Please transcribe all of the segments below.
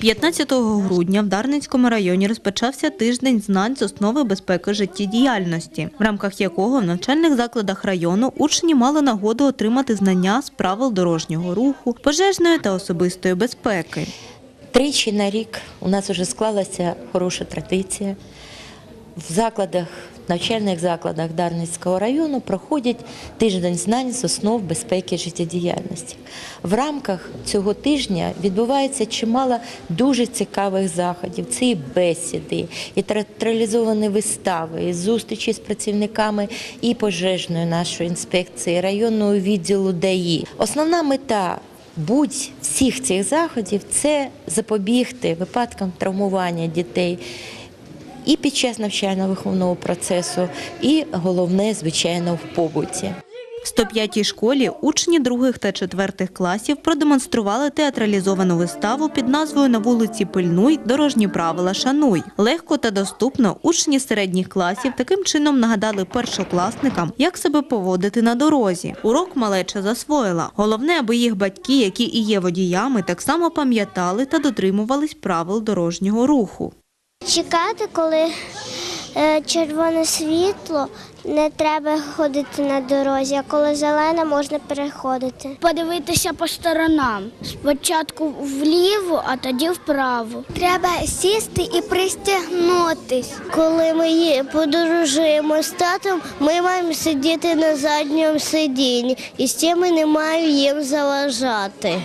15 грудня в Дарницькому районі розпочався тиждень знань з основи безпеки життєдіяльності, в рамках якого в навчальних закладах району учні мали нагоду отримати знання з правил дорожнього руху, пожежної та особистої безпеки. Тричі на рік у нас вже склалася хороша традиція. В закладах, навчальних закладах Дарницького району проходять тиждень знань з основ безпеки життєдіяльності. В рамках цього тижня відбувається чимало дуже цікавих заходів. Це і бесіди, і театралізовані вистави, і зустрічі з працівниками і пожежної нашої інспекції, районного відділу ДАІ. Основна мета будь всіх цих заходів це запобігти випадкам травмування дітей і під час навчально-виховного процесу, і головне, звичайно, в побуті. В 105-й школі учні других та четвертих класів продемонстрували театралізовану виставу під назвою На вулиці Пильнуй дорожні правила шануй. Легко та доступно учні середніх класів таким чином нагадали першокласникам, як себе поводити на дорозі. Урок малеча засвоїла. Головне, аби їх батьки, які і є водіями, так само пам'ятали та дотримувались правил дорожнього руху. Чекати, коли е, червоне світло, не треба ходити на дорозі, а коли зелене, можна переходити. подивитися по сторонам. Спочатку вліво, а тоді вправо. Треба сісти і пристягнутись. Коли ми подорожуємо з татом, ми маємо сидіти на задньому сидінні, і з цим ми не маємо їм заважати.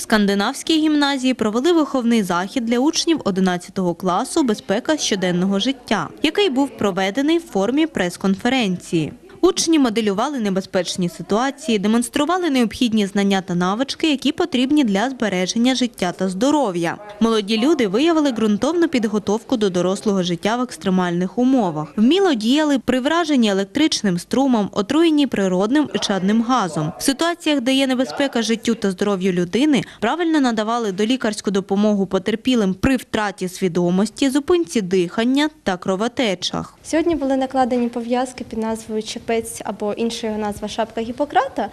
Скандинавській гімназії провели виховний захід для учнів 11 класу Безпека щоденного життя, який був проведений в формі прес-конференції. Учні моделювали небезпечні ситуації, демонстрували необхідні знання та навички, які потрібні для збереження життя та здоров'я. Молоді люди виявили ґрунтовну підготовку до дорослого життя в екстремальних умовах. Вміло діяли при враженні електричним струмом, отруєнні природним і чадним газом. В ситуаціях, де є небезпека життю та здоров'ю людини, правильно надавали долікарську допомогу потерпілим при втраті свідомості, зупинці дихання та кровотечах. Сьогодні були накладені пов'язки під назвою чепець або інша назва шапка Гіппократа.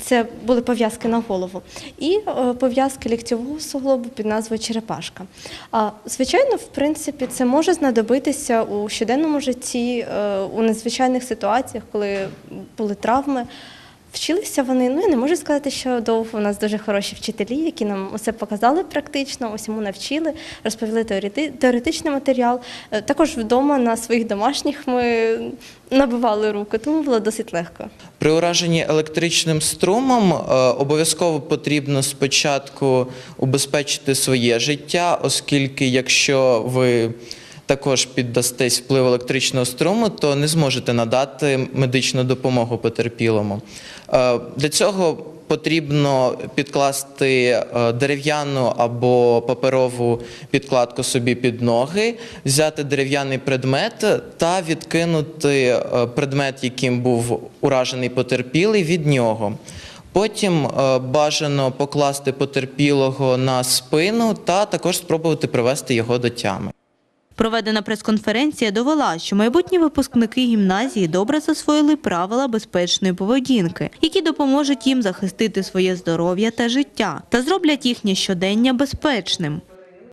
Це були пов'язки на голову. І е, пов'язки ліктьового суглобу під назвою черепашка. Звичайно, в принципі, це може знадобитися у щоденному житті, е, у незвичайних ситуаціях, коли були травми. Вчилися вони, ну я не можу сказати, що довго у нас дуже хороші вчителі, які нам усе показали практично, усьому навчили, розповіли теорети- теоретичний матеріал. Е, Також вдома на своїх домашніх ми набивали руки, тому було досить легко. При ураженні електричним струмом е, обов'язково потрібно спочатку убезпечити своє життя, оскільки якщо ви також піддастесь впливу електричного струму, то не зможете надати медичну допомогу потерпілому. Е, Для цього потрібно підкласти е, дерев'яну або паперову підкладку собі під ноги, взяти дерев'яний предмет та відкинути е, предмет, яким був уражений потерпілий, від нього. Потім бажано покласти потерпілого на спину та також спробувати привести його до тями. Проведена прес-конференція довела, що майбутні випускники гімназії добре засвоїли правила безпечної поведінки, які допоможуть їм захистити своє здоров'я та життя та зроблять їхнє щодення безпечним.